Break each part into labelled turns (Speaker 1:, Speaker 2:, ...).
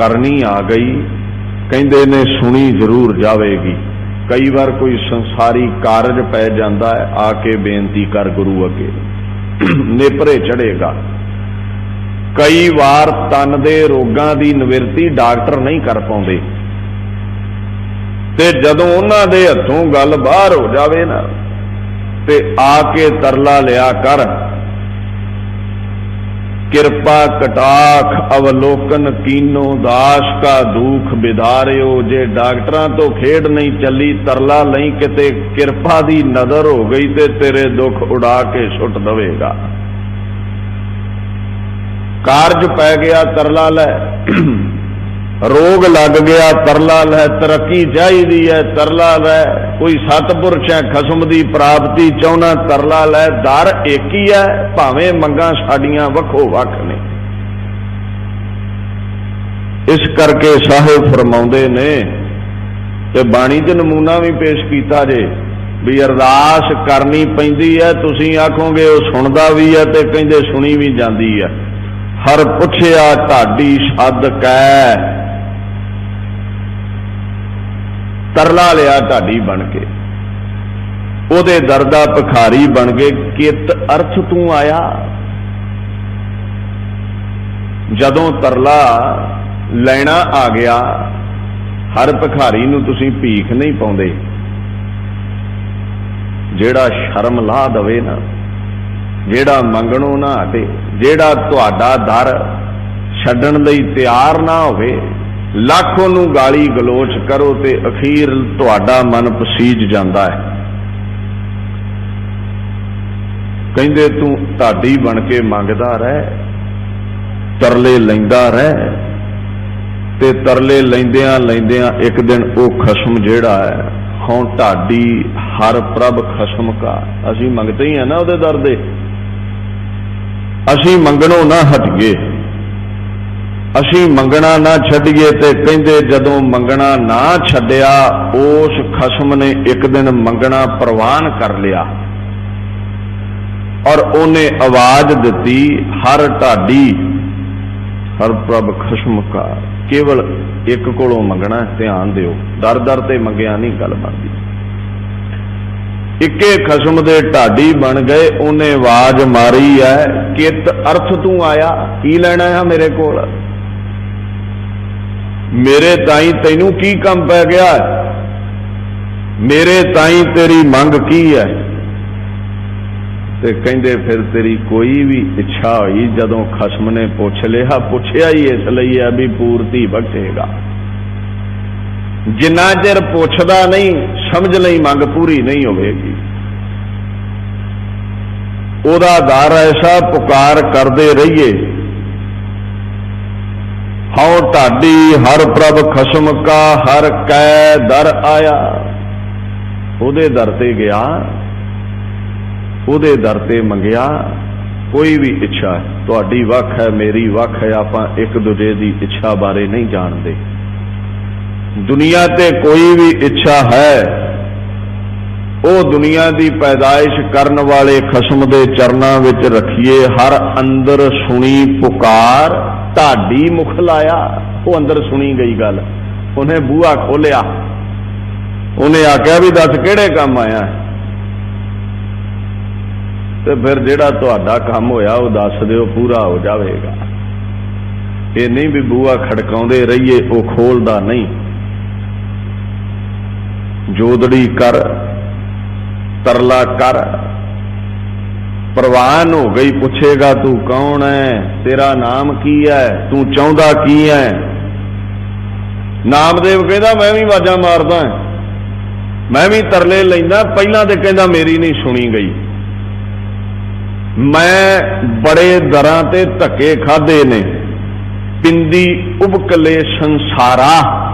Speaker 1: ਕਰਨੀ ਆ ਗਈ। ਕਹਿੰਦੇ ਨੇ ਸੁਣੀ ਜ਼ਰੂਰ ਜਾਵੇਗੀ। ਕਈ ਵਾਰ ਕੋਈ ਸੰਸਾਰੀ ਕਾਰਜ ਪੈ ਜਾਂਦਾ ਹੈ, ਆ ਕੇ ਬੇਨਤੀ ਕਰ ਗੁਰੂ ਅੱਗੇ। ਨੇਪਰੇ ਚੜੇਗਾ ਕਈ ਵਾਰ ਤਨ ਦੇ ਰੋਗਾਂ ਦੀ ਨਿਵਰਤੀ ਡਾਕਟਰ ਨਹੀਂ ਕਰ ਪਾਉਂਦੇ। ਤੇ ਜਦੋਂ ਉਹਨਾਂ ਦੇ ਹੱਥੋਂ ਗੱਲ ਬਾਹਰ ਹੋ ਜਾਵੇ ਨਾ, ਤੇ ਆ ਕੇ ਤਰਲਾ ਲਿਆ ਕਰ। ਕਿਰਪਾ ਕਟਾਖ ਅਵਲੋਕਨ ਕੀਨੋ ਦਾਸ ਕਾ ਦੁਖ ਵਿਧਾਰਿਓ ਜੇ ਡਾਕਟਰਾਂ ਤੋਂ ਖੇਡ ਨਹੀਂ ਚੱਲੀ, ਤਰਲਾ ਲਈ ਕਿਤੇ ਕਿਰਪਾ ਦੀ ਨਜ਼ਰ ਹੋ ਗਈ ਤੇ ਤੇਰੇ ਦੁੱਖ ਉਡਾ ਕੇ ਛੁੱਟ ਦਵੇਗਾ। ਕਾਰਜ ਪੈ ਗਿਆ ਤਰਲਾ ਲੈ। ਰੋਗ ਲੱਗ ਗਿਆ, ਤਰਲਾ ਲੈ ਤਰੱਕੀ ਚਾਹੀਦੀ ਹੈ, ਤਰਲਾ ਲੈ ਕੋਈ ਸਤਪੁਰਸ਼ ਹੈ, ਖਸਮ ਦੀ ਪ੍ਰਾਪਤੀ ਚਾਹੁੰਦਾ, ਤਰਲਾ ਲੈ ਦਰ ਇੱਕ ਹੀ ਹੈ, ਭਾਵੇਂ ਮੰਗਾਂ ਸਾਡੀਆਂ ਵੱਖੋ ਵੱਖ ਨੇ। ਇਸ ਕਰਕੇ ਸਾਹਿਬ ਫਰਮਾਉਂਦੇ ਨੇ, ਤੇ ਬਾਣੀ 'ਚ ਨਮੂਨਾ ਵੀ ਪੇਸ਼ ਕੀਤਾ ਜੇ, ਵੀ ਅਰਦਾਸ ਕਰਨੀ ਪੈਂਦੀ ਹੈ, ਤੁਸੀਂ ਆਖੋਗੇ ਉਹ ਸੁਣਦਾ ਵੀ ਹੈ ਤੇ ਕਹਿੰਦੇ ਸੁਣੀ ਵੀ ਜਾਂਦੀ ਹੈ। ਹਰ ਪੁੱਛਿਆ ਢਾਡੀ ਸ਼ਦ ਕੈ। ਤਰਲਾ ਲਿਆ ਢਾਡੀ ਬਣ ਕੇ। ਉਹਦੇ ਦਰਦਾ ਭਖਾਰੀ ਬਣ ਗਏ ਕਿਤ ਅਰਥ ਤੂੰ ਆਇਆ? ਜਦੋਂ ਤਰਲਾ ਲੈਣਾ ਆ ਗਿਆ, ਹਰ ਭਖਾਰੀ ਨੂੰ ਤੁਸੀਂ ਭੀਖ ਨਹੀਂ ਪਾਉਂਦੇ। ਜਿਹੜਾ ਸ਼ਰਮ ਲਾ ਦਵੇ ਨਾ, ਜਿਹੜਾ ਮੰਗਣੋਂ ਨਾ ਹਟੇ, ਜਿਹੜਾ ਤੁਹਾਡਾ ਦਰ ਛੱਡਣ ਲਈ ਤਿਆਰ ਨਾ ਹੋਵੇ ਲੱਖ ਨੂੰ ਗਾਲੀ ਗਲੋਚ ਕਰੋ ਤੇ ਅਖੀਰ ਤੁਹਾਡਾ ਮਨ ਪਸੀਜ ਜਾਂਦਾ ਹੈ। ਕਹਿੰਦੇ, ਤੂੰ ਢਾਡੀ ਬਣ ਕੇ ਮੰਗਦਾ ਰਹਿ, ਤਰਲੇ ਲੈਂਦਾ ਰਹਿ ਤੇ ਤਰਲੇ ਲੈਂਦਿਆਂ ਲੈਂਦਿਆਂ ਇੱਕ ਦਿਨ ਉਹ ਖਸਮ ਜਿਹੜਾ ਹੈ ਹਉ ਢਾਡੀ ਹਰ ਪ੍ਰਭ ਖਸਮ ਕਾ। ਅਸੀਂ ਮੰਗਦੇ ਹੀ ਆ ਨਾ ਉਹਦੇ ਦਰ ਦੇ। ਅਸੀਂ ਮੰਗਣੋਂ ਨਾ ਹਟਗੇ ਅਸੀਂ ਮੰਗਣਾ ਨਾ ਛੱਡੀਏ ਤੇ ਕਹਿੰਦੇ ਜਦੋਂ ਮੰਗਣਾ ਨਾ ਛੱਡਿਆ, ਉਸ ਖਸਮ ਨੇ ਇੱਕ ਦਿਨ ਮੰਗਣਾ ਪ੍ਰਵਾਨ ਕਰ ਲਿਆ। ਔਰ ਉਹਨੇ ਆਵਾਜ਼ ਦਿੱਤੀ, ਹਰ ਢਾਡੀ, ਹਰ ਪ੍ਰਭ ਖਸਮ ਕਾ ਕੇਵਲ ਇੱਕ ਕੋਲੋਂ ਮੰਗਣਾ ਧਿਆਨ ਦਿਓ। ਦਰ ਦਰ ਤੇ ਮੰਗਿਆ ਨਹੀਂ, ਗੱਲ ਬਣਦੀ। ਇੱਕੇ ਖਸਮ ਦੇ ਢਾਡੀ ਬਣ ਗਏ, ਉਹਨੇ ਆਵਾਜ਼ ਮਾਰੀ ਹੈ, ਕਿਤ ਅਰਥ ਤੂੰ ਆਇਆ? ਕੀ ਲੈਣਾ ਹੈ ਮੇਰੇ ਕੋਲ? ਮੇਰੇ ਤਾਈ ਤੈਨੂੰ ਕੀ ਕੰਮ ਪੈ ਗਿਆ? ਮੇਰੇ ਤਾਈ ਤੇਰੀ ਮੰਗ ਕੀ ਹੈ? ਤੇ ਕਹਿੰਦੇ, ਫਿਰ ਤੇਰੀ ਕੋਈ ਵੀ ਇੱਛਾ ਹੋਈ ਜਦੋਂ ਖਸਮ ਨੇ ਪੁੱਛ ਲਿਆ, ਪੁੱਛਿਆ ਹੀ ਇਸ ਲਈ ਹੈ ਵੀ ਪੂਰਤੀ ਬਖਸ਼ੇਗਾ। ਜਿੰਨਾ ਚਿਰ ਪੁੱਛਦਾ ਨਹੀਂ, ਸਮਝ ਲਈ ਮੰਗ ਪੂਰੀ ਨਹੀਂ ਹੋਵੇਗੀ। ਉਹਦਾ ਦਰ ਐਸਾ, ਪੁਕਾਰ ਕਰਦੇ ਰਹੀਏ। ਹਉ ਢਾਡੀ ਹਰ ਪ੍ਰਭ ਖਸਮ ਕਾ, ਹਰ ਕੈ ਦਰ ਆਇਆ। ਉਹਦੇ ਦਰ ਤੇ ਗਿਆ, ਉਹਦੇ ਦਰ ਤੇ ਮੰਗਿਆ। ਕੋਈ ਵੀ ਇੱਛਾ, ਤੁਹਾਡੀ ਵੱਖ ਹੈ, ਮੇਰੀ ਵੱਖ ਹੈ, ਆਪਾਂ ਇੱਕ ਦੂਜੇ ਦੀ ਇੱਛਾ ਬਾਰੇ ਨਹੀਂ ਜਾਣਦੇ। ਦੁਨੀਆ ਤੇ ਕੋਈ ਵੀ ਇੱਛਾ ਹੈ ਉਹ ਦੁਨੀਆ ਦੀ ਪੈਦਾਇਸ਼ ਕਰਨ ਵਾਲੇ ਖਸਮ ਦੇ ਚਰਨਾਂ ਵਿੱਚ ਰੱਖੀਏ। ਹਰ ਅੰਦਰ ਸੁਣੀ ਪੁਕਾਰ, ਢਾਡੀ ਮੁਖ ਲਾਇਆ। ਉਹ ਅੰਦਰ ਸੁਣੀ ਗਈ ਗੱਲ। ਉਹਨੇ ਬੂਹਾ ਖੋਲਿਆ। ਉਹਨੇ ਆਖਿਆ ਵੀ ਦੱਸ ਕਿਹੜੇ ਕੰਮ ਆਇਆ? ਤੇ ਫਿਰ ਜਿਹੜਾ ਤੁਹਾਡਾ ਕੰਮ ਹੋਇਆ, ਉਹ ਦੱਸ ਦਿਓ, ਪੂਰਾ ਹੋ ਜਾਵੇਗਾ। ਇਹ ਨਹੀਂ ਵੀ ਬੂਹਾ ਖੜਕਾਉਂਦੇ ਰਹੀਏ, ਉਹ ਖੋਲਦਾ ਨਹੀਂ। ਜੋਦੜੀ ਕਰ ਤਰਲਾ ਕਰ। ਪ੍ਰਵਾਨ ਹੋ ਗਈ, ਪੁੱਛੇਗਾ ਤੂੰ ਕੌਣ ਹੈ ਤੇਰਾ ਨਾਮ ਕੀ ਹੈ ਤੂੰ ਚਾਹੁੰਦਾ ਕੀ ਹੈ ਨਾਮਦੇਵ ਕਹਿੰਦਾ, ਮੈਂ ਵੀ ਆਵਾਜ਼ਾਂ ਮਾਰਦਾ ਮੈਂ ਵੀ ਤਰਲੇ ਲੈਂਦਾ, ਪਹਿਲਾਂ ਤੇ ਕਹਿੰਦਾ ਮੇਰੀ ਨਹੀਂ ਸੁਣੀ ਗਈ। ਮੈਂ ਬੜੇ ਦਰਾਂ ਤੇ ਧੱਕੇ ਖਾਦੇ ਨੇ। ਪਿੰਦੀ ਉਬਕਲੇ ਸੰਸਾਰਾ।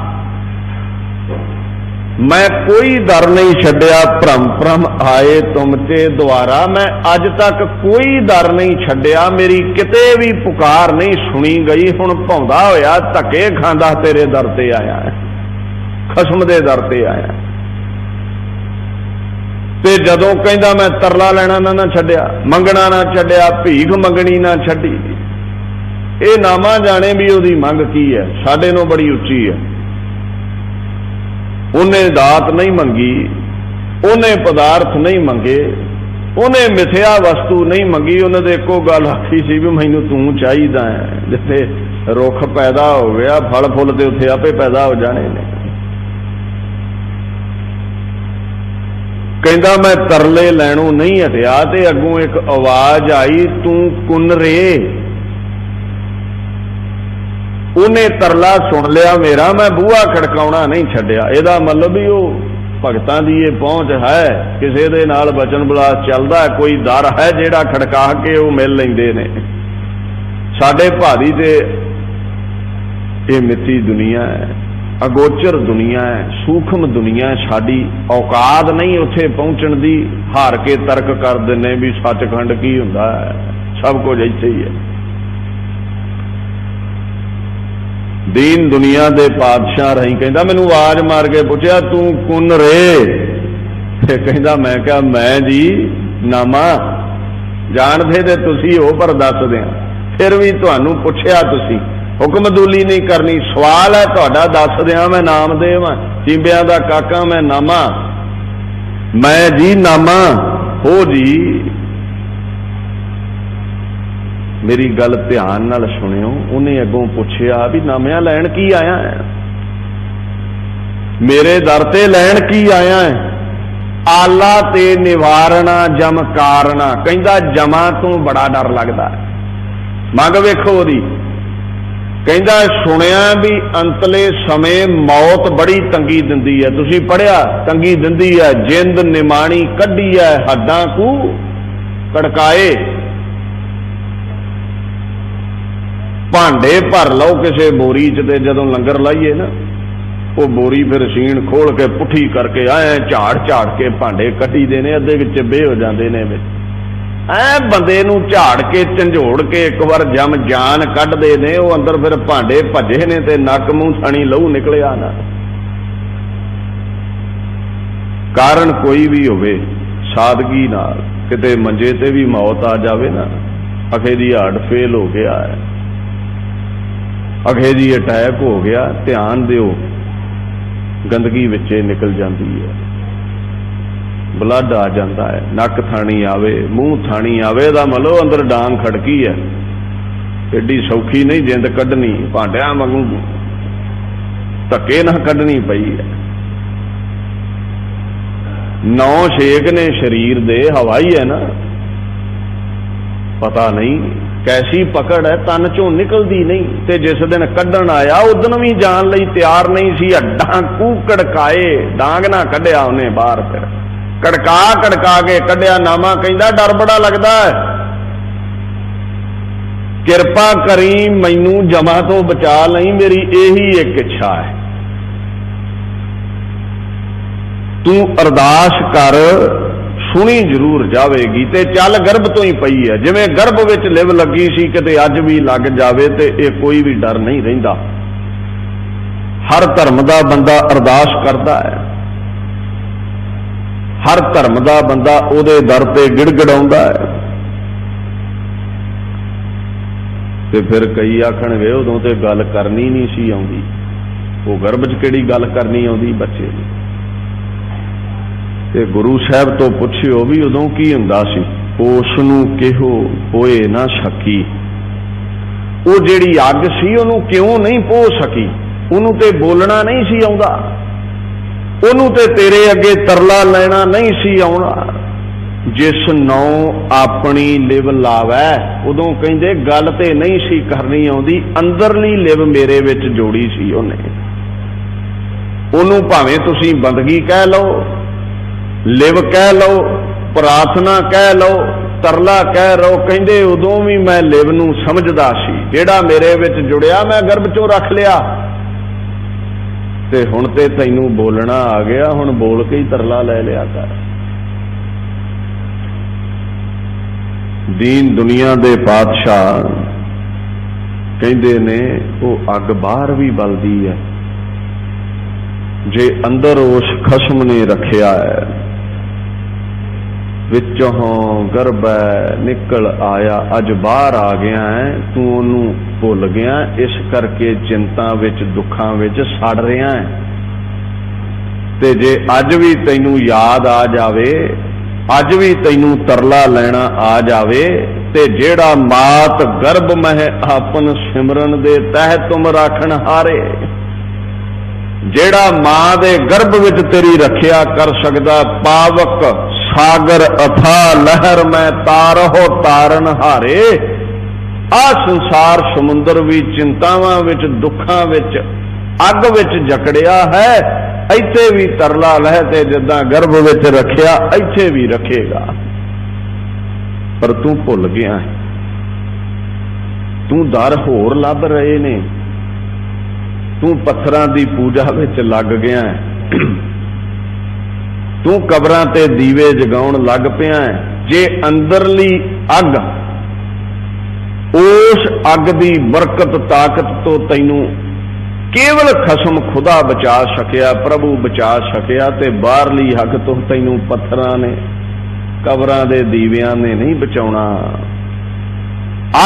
Speaker 1: ਮੈਂ ਕੋਈ ਦਰ ਨਹੀਂ ਛੱਡਿਆ, ਭ੍ਰਮ ਭ੍ਰਮ ਆਏ ਤੁਮ ਤੇ ਦੁਆਰਾ। ਮੈਂ ਅੱਜ ਤੱਕ ਕੋਈ ਦਰ ਨਹੀਂ ਛੱਡਿਆ, ਮੇਰੀ ਕਿਤੇ ਵੀ ਪੁਕਾਰ ਨਹੀਂ ਸੁਣੀ ਗਈ। ਹੁਣ ਭੌਂਦਾ ਹੋਇਆ, ਧੱਕੇ ਖਾਂਦਾ ਤੇਰੇ ਦਰ ਤੇ ਆਇਆ ਖਸਮ ਦੇ ਦਰ ਤੇ ਆਇਆ ਤੇ ਜਦੋਂ ਕਹਿੰਦਾ ਮੈਂ ਤਰਲਾ ਲੈਣਾ ਨਾ ਨਾ ਛੱਡਿਆ, ਮੰਗਣਾ ਨਾ ਛੱਡਿਆ, ਭੀਖ ਮੰਗਣੀ ਨਾ ਛੱਡੀ। ਇਹ ਨਾਮਾ ਜਾਣੇ ਵੀ ਉਹਦੀ ਮੰਗ ਕੀ ਹੈ? ਸਾਡੇ ਨੂੰ ਬੜੀ ਉੱਚੀ ਹੈ। ਉਹਨੇ ਦਾਤ ਨਹੀਂ ਮੰਗੀ, ਉਹਨੇ ਪਦਾਰਥ ਨਹੀਂ ਮੰਗੇ, ਉਹਨੇ ਮਿਥਿਆ ਵਸਤੂ ਨਹੀਂ ਮੰਗੀ, ਉਹਨੇ ਤੇ ਇੱਕੋ ਗੱਲ ਆਖੀ ਸੀ ਵੀ ਮੈਨੂੰ ਤੂੰ ਚਾਹੀਦਾ ਹੈ, ਜਿੱਥੇ ਰੁੱਖ ਪੈਦਾ ਹੋ ਗਿਆ, ਫਲ ਫੁੱਲ ਤੇ ਉੱਥੇ ਆਪੇ ਪੈਦਾ ਹੋ ਜਾਣੇ ਨੇ। ਕਹਿੰਦਾ, ਮੈਂ ਤਰਲੇ ਲੈਣੋਂ ਨਹੀਂ ਹਟਿਆ ਤੇ ਅੱਗੋਂ ਇੱਕ ਆਵਾਜ਼ ਆਈ, ਤੂੰ ਕੁਨਰੇ ਉਹਨੇ ਤਰਲਾ ਸੁਣ ਲਿਆ ਮੇਰਾ, ਮੈਂ ਬੂਹਾ ਖੜਕਾਉਣਾ ਨਹੀਂ ਛੱਡਿਆ। ਇਹਦਾ ਮਤਲਬ ਵੀ ਉਹ ਭਗਤਾਂ ਦੀ ਇਹ ਪਹੁੰਚ ਹੈ, ਕਿਸੇ ਦੇ ਨਾਲ ਬਚਨ ਬਲਾਸ ਚੱਲਦਾ ਕੋਈ ਦਰ ਹੈ ਜਿਹੜਾ ਖੜਕਾ ਕੇ ਉਹ ਮਿਲ ਲੈਂਦੇ ਨੇ। ਸਾਡੇ ਭਾਰੀ ਤੇ ਇਹ ਮਿੱਤੀ ਦੁਨੀਆ ਹੈ, ਅਗੋਚਰ ਦੁਨੀਆ ਹੈ, ਸੂਖਮ ਦੁਨੀਆ ਸਾਡੀ ਔਕਾਤ ਨਹੀਂ ਉੱਥੇ ਪਹੁੰਚਣ ਦੀ, ਹਾਰ ਕੇ ਤਰਕ ਕਰ ਦਿੰਨੇ ਵੀ ਸੱਚਖੰਡ ਕੀ ਹੁੰਦਾ ਹੈ, ਸਭ ਕੁਝ ਇੱਥੇ ਹੀ ਹੈ। ਦੀਨ ਦੁਨੀਆ ਦੇ ਪਾਤਸ਼ਾਹ ਰਹੀ। ਕਹਿੰਦਾ, ਮੈਨੂੰ ਆਵਾਜ਼ ਮਾਰ ਕੇ ਪੁੱਛਿਆ, ਤੂੰ ਕੁਨ ਰੇ? ਤੇ ਕਹਿੰਦਾ, ਮੈਂ ਕਿਹਾ, ਮੈਂ ਜੀ, ਨਾਮਾ। ਜਾਣਦੇ ਤੇ ਤੁਸੀਂ ਹੋ, ਪਰ ਦੱਸ ਦਿਆਂ ਫਿਰ ਵੀ ਤੁਹਾਨੂੰ ਪੁੱਛਿਆ ਤੁਸੀਂ। ਹੁਕਮਦੂਲੀ ਨਹੀਂ ਕਰਨੀ। ਸਵਾਲ ਹੈ ਤੁਹਾਡਾ ਦੱਸ ਦਿਆਂ ਮੈਂ ਨਾਮਦੇਵ ਹਾਂ ਚੀਂਬਿਆਂ ਦਾ ਕਾਕਾ, ਮੈਂ ਨਾਮਾ। ਮੈਂ ਜੀ, ਨਾਮਾ। ਹੋ ਜੀ ਮੇਰੀ ਗੱਲ ਧਿਆਨ ਨਾਲ ਸੁਣਿਓ, ਉਹਨੇ ਅੱਗੋਂ ਪੁੱਛਿਆ ਵੀ ਨਾਮਿਆਂ ਲੈਣ ਕੀ ਆਇਆ ਹੈ? ਮੇਰੇ ਦਰ ਤੇ ਲੈਣ ਕੀ ਆਇਆ ਹੈ? ਆਲਾ ਤੇ ਨਿਵਾਰਣਾ ਜਮ ਕਾਰਣਾ, ਕਹਿੰਦਾ ਜਮਾਂ ਤੋਂ ਬੜਾ ਡਰ ਲੱਗਦਾ ਮੰਗ ਵੇਖੋ ਉਹਦੀ। ਕਹਿੰਦਾ, ਸੁਣਿਆ ਵੀ ਅੰਤਲੇ ਸਮੇਂ ਮੌਤ ਬੜੀ ਤੰਗੀ ਦਿੰਦੀ ਹੈ। ਤੁਸੀਂ ਪੜਿਆ ਤੰਗੀ ਦਿੰਦੀ ਹੈ। ਜਿੰਦ ਨਿਮਾਣੀ ਕੱਢੀ ਹੈ ਹੱਦਾਂ ਕੂ ਕੜਕਾਏ। ਭਾਂਡੇ ਭਰ ਲਓ ਕਿਸੇ ਬੋਰੀ 'ਚ ਤੇ ਜਦੋਂ ਲੰਗਰ ਲਾਈਏ ਨਾ, ਉਹ ਬੋਰੀ ਫਿਰ ਸੀਣ ਖੋਲ ਕੇ ਪੁੱਠੀ ਕਰਕੇ ਐ ਝਾੜ ਝਾੜ ਕੇ ਭਾਂਡੇ ਕੱਢੀ ਦੇ ਨੇ, ਅੱਧੇ ਵਿੱਚ ਬੇ ਹੋ ਜਾਂਦੇ ਨੇ ਵਿੱਚ ਐ ਬੰਦੇ ਨੂੰ ਝਾੜ ਕੇ, ਝੰਜੋੜ ਕੇ ਇੱਕ ਵਾਰ ਜਮ ਜਾਨ ਕੱਢਦੇ ਨੇ, ਉਹ ਅੰਦਰ ਫਿਰ ਭਾਂਡੇ ਭੱਜੇ ਨੇ ਤੇ ਨੱਕ ਮੂੰਹ ਥਣੀ ਲਹੂ ਨਿਕਲਿਆ ਨਾ। ਕਾਰਨ ਕੋਈ ਵੀ ਹੋਵੇ, ਸਾਦਗੀ ਨਾਲ ਕਿਤੇ ਮੰਜੇ ਤੇ ਵੀ ਮੌਤ ਆ ਜਾਵੇ ਨਾ, ਅਖੇ ਦੀ ਹਾਰਟ ਫੇਲ ਹੋ ਗਿਆ ਹੈ। ਅਖੇ ਦੀ ਅਟੈਕ ਹੋ ਗਿਆ, ਧਿਆਨ ਦਿਓ, ਗੰਦਗੀ ਵਿੱਚ ਨਿਕਲ ਜਾਂਦੀ ਹੈ। ਬਲੱਡ ਆ ਜਾਂਦਾ ਹੈ, ਨੱਕ ਥਾਣੀ ਆਵੇ, ਮੂੰਹ ਥਾਣੀ ਆਵੇ ਦਾ ਮਤਲਬ ਅੰਦਰ ਡਾਂਗ ਖੜਕੀ ਹੈ। ਐਡੀ ਸੌਖੀ ਨਹੀਂ, ਜਿੰਦ ਕੱਢਣੀ, ਭਾਂਡਿਆਂ ਵਾਂਗੂ ਧੱਕੇ ਨਾ ਕੱਢਣੀ ਪਈ ਹੈ। ਨੌ ਛੇਕ ਨੇ ਸਰੀਰ ਦੇ, ਹਵਾਈ ਹੈ ਨਾ, ਪਤਾ ਨਹੀਂ ਕੈਸੀ ਪਕੜ ਹੈ, ਤਨ ਚੋਂ ਨਿਕਲਦੀ ਨਹੀਂ। ਤੇ ਜਿਸ ਦਿਨ ਕੱਢਣ ਆਇਆ ਉਦੋਂ ਵੀ ਜਾਣ ਲਈ ਤਿਆਰ ਨਹੀਂ ਸੀ। ਹੱਡਾਂ ਕੂ ਕੜਕਾਏ, ਡਾਂਗ ਨਾ ਕੱਢਿਆ ਉਹਨੇ ਬਾਹਰ ਫਿਰ। ਕੜਕਾ ਕੜਕਾ ਕੇ ਕੱਢਿਆ, ਨਾਮਾ ਕਹਿੰਦਾ, ਡਰ ਬੜਾ ਲੱਗਦਾ ਹੈ। ਕਿਰਪਾ ਕਰੀ ਮੈਨੂੰ ਜਮਾ ਤੋਂ ਬਚਾ ਲਈ, ਮੇਰੀ ਇਹੀ ਇੱਕ ਇੱਛਾ ਹੈ। ਤੂੰ ਅਰਦਾਸ ਕਰ ਸੁਣੀ ਜ਼ਰੂਰ ਜਾਵੇਗੀ ਤੇ ਚੱਲ ਗਰਭ ਤੋਂ ਹੀ ਪਈ ਹੈ। ਜਿਵੇਂ ਗਰਭ ਵਿੱਚ ਲਿਵ ਲੱਗੀ ਸੀ, ਕਿਤੇ ਅੱਜ ਵੀ ਲੱਗ ਜਾਵੇ ਤੇ ਇਹ ਕੋਈ ਵੀ ਡਰ ਨਹੀਂ ਰਹਿੰਦਾ। ਹਰ ਧਰਮ ਦਾ ਬੰਦਾ ਅਰਦਾਸ ਕਰਦਾ ਹੈ। ਹਰ ਧਰਮ ਦਾ ਬੰਦਾ ਉਹਦੇ ਦਰ ਤੇ ਗਿੜਗੜਾਉਂਦਾ ਹੈ। ਤੇ ਫਿਰ ਕਈ ਆਖਣਗੇ ਉਦੋਂ ਤੇ ਗੱਲ ਕਰਨੀ ਨਹੀਂ ਸੀ ਆਉਂਦੀ। ਉਹ ਗਰਭ 'ਚ ਕਿਹੜੀ ਗੱਲ ਕਰਨੀ ਆਉਂਦੀ ਬੱਚੇ ਨੂੰ ਤੇ ਗੁਰੂ ਸਾਹਿਬ ਤੋਂ ਪੁੱਛਿਓ ਵੀ ਉਦੋਂ ਕੀ ਹੁੰਦਾ ਸੀ? ਉਸ ਨੂੰ ਕਿਹੋ ਹੋਏ ਨਾ ਸ਼ੱਕੀ ਉਹ ਜਿਹੜੀ ਅੱਗ ਸੀ, ਉਹਨੂੰ ਕਿਉਂ ਨਹੀਂ ਪੋ ਸਕੀ? ਉਹਨੂੰ ਤੇ ਬੋਲਣਾ ਨਹੀਂ ਸੀ ਆਉਂਦਾ। ਉਹਨੂੰ ਤੇ ਤੇਰੇ ਅੱਗੇ ਤਰਲਾ ਲੈਣਾ ਨਹੀਂ ਸੀ ਆਉਣਾ। ਜਿਸ ਨੂੰ ਆਪਣੀ ਲਿਵ ਲਾਵੈ, ਉਦੋਂ ਕਹਿੰਦੇ ਗੱਲ ਤੇ ਨਹੀਂ ਸੀ ਕਰਨੀ ਆਉਂਦੀ। ਅੰਦਰਲੀ ਲਿਵ ਮੇਰੇ ਵਿੱਚ ਜੋੜੀ ਸੀ ਉਹਨੇ। ਉਹਨੂੰ ਭਾਵੇਂ ਤੁਸੀਂ ਬੰਦਗੀ ਕਹਿ ਲਓ ਲਿਵ ਕਹਿ ਲਓ, ਪ੍ਰਾਰਥਨਾ ਕਹਿ ਲਓ, ਤਰਲਾ ਕਹਿ ਲਓ ਕਹਿੰਦੇ ਉਦੋਂ ਵੀ ਮੈਂ ਲਿਵ ਨੂੰ ਸਮਝਦਾ ਸੀ। ਜਿਹੜਾ ਮੇਰੇ ਵਿੱਚ ਜੁੜਿਆ, ਮੈਂ ਗਰਭ ਚੋਂ ਰੱਖ ਲਿਆ। ਤੇ ਹੁਣ ਤੇ ਤੈਨੂੰ ਬੋਲਣਾ ਆ ਗਿਆ, ਹੁਣ ਬੋਲ ਕੇ ਹੀ ਤਰਲਾ ਲੈ ਲਿਆ ਕਰ। ਦੀਨ ਦੁਨੀਆ ਦੇ ਪਾਤਸ਼ਾਹ ਕਹਿੰਦੇ ਨੇ, ਉਹ ਅੱਗ ਬਾਹਰ ਵੀ ਬਲਦੀ ਹੈ। ਜੇ ਅੰਦਰ ਉਸ ਖਸਮ ਨੇ ਰੱਖਿਆ ਹੈ ਵਿੱਚੋਂ ਗਰਭੈ ਨਿਕਲ ਆਇਆ, ਅੱਜ ਬਾਹਰ ਆ ਗਿਆ ਹੈ, ਤੂੰ ਉਹਨੂੰ ਭੁੱਲ ਗਿਆ ਇਸ ਕਰਕੇ ਚਿੰਤਾ ਵਿੱਚ, ਦੁੱਖਾਂ ਵਿੱਚ ਸੜ ਰਿਹਾ ਹੈ। ਤੇ ਜੇ ਅੱਜ ਵੀ ਤੈਨੂੰ ਯਾਦ ਆ ਜਾਵੇ, ਅੱਜ ਵੀ ਤੈਨੂੰ ਤਰਲਾ ਲੈਣਾ ਆ ਜਾਵੇ, ਤੇ ਜਿਹੜਾ ਮਾਤ ਗਰਭ ਮਹਿ ਆਪਨ ਸਿਮਰਨ ਦੇ ਤਹਿ ਤੁਮ ਰਾਖਣ ਹਾਰੇ। ਜਿਹੜਾ ਮਾਂ ਦੇ ਗਰਭ ਵਿੱਚ ਤੇਰੀ ਰੱਖਿਆ ਕਰ ਸਕਦਾ, ਪਾਵਕ ਸਾਗਰ ਅਥਾ ਲਹਿਰ ਮੈਂ ਤਾਰਹੁ ਤਾਰਨ ਹਾਰੇ ਆ ਸੰਸਾਰ ਸਮੁੰਦਰ ਵੀ ਚਿੰਤਾਵਾਂ ਵਿੱਚ, ਦੁੱਖਾਂ ਵਿੱਚ, ਅੱਗ ਵਿੱਚ ਜਕੜਿਆ ਹੈ ਇੱਥੇ ਵੀ ਤਰਲਾ ਲਹਿ ਤੇ ਜਿੱਦਾਂ ਗਰਭ ਵਿੱਚ ਰੱਖਿਆ, ਇੱਥੇ ਵੀ ਰੱਖੇਗਾ ਪਰ ਤੂੰ ਭੁੱਲ ਗਿਆ ਹੈ। ਤੂੰ ਦਰ ਹੋਰ ਲੱਭ ਰਹੇ ਨੇ ਤੂੰ ਪੱਥਰਾਂ ਦੀ ਪੂਜਾ ਵਿੱਚ ਲੱਗ ਗਿਆ ਹੈ। ਤੂੰ ਕਬਰਾਂ ਤੇ ਦੀਵੇ ਜਗਾਉਣ ਲੱਗ ਪਿਆ ਜੇ ਅੰਦਰਲੀ ਅੱਗ, ਉਸ ਅੱਗ ਦੀ ਬਰਕਤ ਤਾਕਤ ਤੋਂ ਤੈਨੂੰ ਕੇਵਲ ਖਸਮ ਖੁਦਾ ਬਚਾ ਸਕਿਆ, ਪ੍ਰਭੂ ਬਚਾ ਸਕਿਆ ਤੇ ਬਾਹਰਲੀ ਅੱਗ ਤੋਂ ਤੈਨੂੰ ਪੱਥਰਾਂ ਨੇ, ਕਬਰਾਂ ਦੇ ਦੀਵਿਆਂ ਨੇ ਨਹੀਂ ਬਚਾਉਣਾ।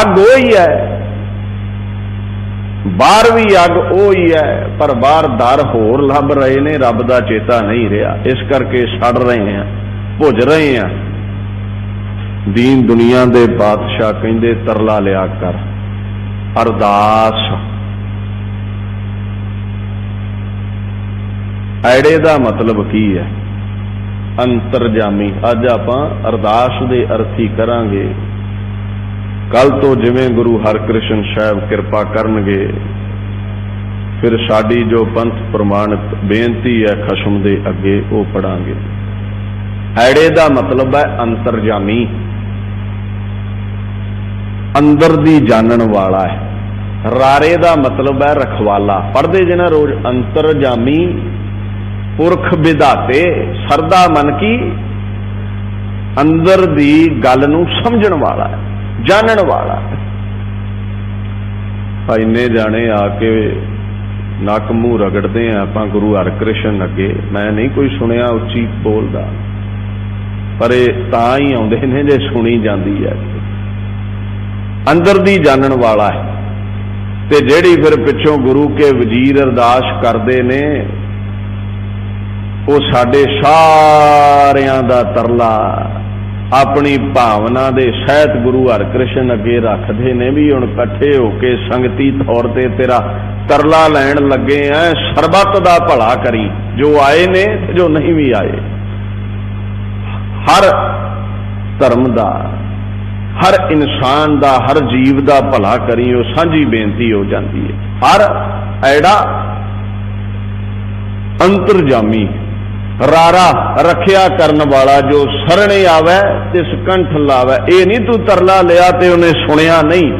Speaker 1: ਅੱਗ ਉਹ ਹੈ ਬਾਹਰ ਵੀ ਅੱਗ ਉਹ ਹੀ ਹੈ ਪਰ ਬਾਹਰ ਦਰ ਹੋਰ ਲੱਭ ਰਹੇ ਨੇ, ਰੱਬ ਦਾ ਚੇਤਾ ਨਹੀਂ ਰਿਹਾ। ਇਸ ਕਰਕੇ ਸੜ ਰਹੇ ਆ ਭੁੱਜ ਰਹੇ ਆ ਦੀਨ ਦੁਨੀਆ ਦੇ ਬਾਦਸ਼ਾਹ ਕਹਿੰਦੇ, ਤਰਲਾ ਲਿਆ ਕਰ। ਅਰਦਾਸ। ਐੜੇ ਦਾ ਮਤਲਬ ਕੀ ਹੈ? ਅੰਤਰਜਾਮੀ। ਅੱਜ ਆਪਾਂ ਅਰਦਾਸ ਦੇ ਅਰਥੀ ਕਰਾਂਗੇ। ਕੱਲ ਤੋਂ ਜਿਵੇਂ ਗੁਰੂ ਹਰਕ੍ਰਿਸ਼ਨ ਸਾਹਿਬ ਕਿਰਪਾ ਕਰਨਗੇ, ਫਿਰ ਸਾਡੀ ਜੋ ਪੰਥ ਪ੍ਰਮਾਣਿਤ ਬੇਨਤੀ ਹੈ ਖਸ਼ਮ ਦੇ ਅੱਗੇ ਉਹ ਪੜਾਂਗੇ। ਐੜੇ ਦਾ ਮਤਲਬ ਹੈ ਅੰਤਰਜਾਮੀ। ਅੰਦਰ ਦੀ ਜਾਣਨ ਵਾਲਾ ਹੈ। ਰਾਰੇ ਦਾ ਮਤਲਬ ਹੈ ਰਖਵਾਲਾ। ਪੜਦੇ ਨਾ ਰੋਜ਼ ਅੰਤਰਜਾਮੀ, ਪੁਰਖ ਵਿਧਾਤੇ, ਸਰਦਾ ਮਨ ਕੀ? ਅੰਦਰ ਦੀ ਗੱਲ ਨੂੰ ਸਮਝਣ ਵਾਲਾ ਹੈ। ਜਾਣਨ ਵਾਲਾ। ਇੰਨੇ ਜਾਣੇ ਆ ਕੇ ਨੱਕ ਮੂੰਹ ਰਗੜਦੇ ਆ, ਆਪਾਂ ਗੁਰੂ ਹਰਕ੍ਰਿਸ਼ਨ ਅੱਗੇ। ਮੈਂ ਨਹੀਂ ਕੋਈ ਸੁਣਿਆ ਉੱਚੀ ਬੋਲਦਾ। ਪਰ ਇਹ ਤਾਂ ਹੀ ਆਉਂਦੇ ਨੇ ਜੇ ਸੁਣੀ ਜਾਂਦੀ ਹੈ। ਅੰਦਰ ਦੀ ਜਾਣਨ ਵਾਲਾ ਹੈ। ਤੇ ਜਿਹੜੀ ਫਿਰ ਪਿੱਛੋਂ ਗੁਰੂ ਕੇ ਵਜ਼ੀਰ ਅਰਦਾਸ ਕਰਦੇ ਨੇ, ਉਹ ਸਾਡੇ ਸਾਰਿਆਂ ਦਾ ਤਰਲਾ ਆਪਣੀ ਭਾਵਨਾ ਦੇ ਸਹਿਤ ਗੁਰੂ ਹਰਕ੍ਰਿਸ਼ਨ ਅੱਗੇ ਰੱਖਦੇ ਨੇ ਵੀ ਹੁਣ ਇਕੱਠੇ ਹੋ ਕੇ ਸੰਗਤੀ ਤੌਰ ਤੇ ਤੇਰਾ ਤਰਲਾ ਲੈਣ ਲੱਗੇ ਐ ਸਰਬੱਤ ਦਾ ਭਲਾ ਕਰੀ। ਜੋ ਆਏ ਨੇ ਤੇ ਜੋ ਨਹੀਂ ਵੀ ਆਏ। ਹਰ ਧਰਮ ਦਾ, ਹਰ ਇਨਸਾਨ ਦਾ, ਹਰ ਜੀਵ ਦਾ ਭਲਾ ਕਰੀ, ਉਹ ਸਾਂਝੀ ਬੇਨਤੀ ਹੋ ਜਾਂਦੀ ਹੈ। ਹਰ ਐੜਾ ਅੰਤਰਜਾਮੀ ਰਾਰਾ ਰੱਖਿਆ ਕਰਨ ਵਾਲਾ ਜੋ ਸਰਣੇ ਆਵੇ ਤੇ ਸਕੰਠ ਲਾਵੇ। ਇਹ ਨਹੀਂ ਤੂੰ ਤਰਲਾ ਲਿਆ ਤੇ ਉਹਨੇ ਸੁਣਿਆ ਨਹੀਂ।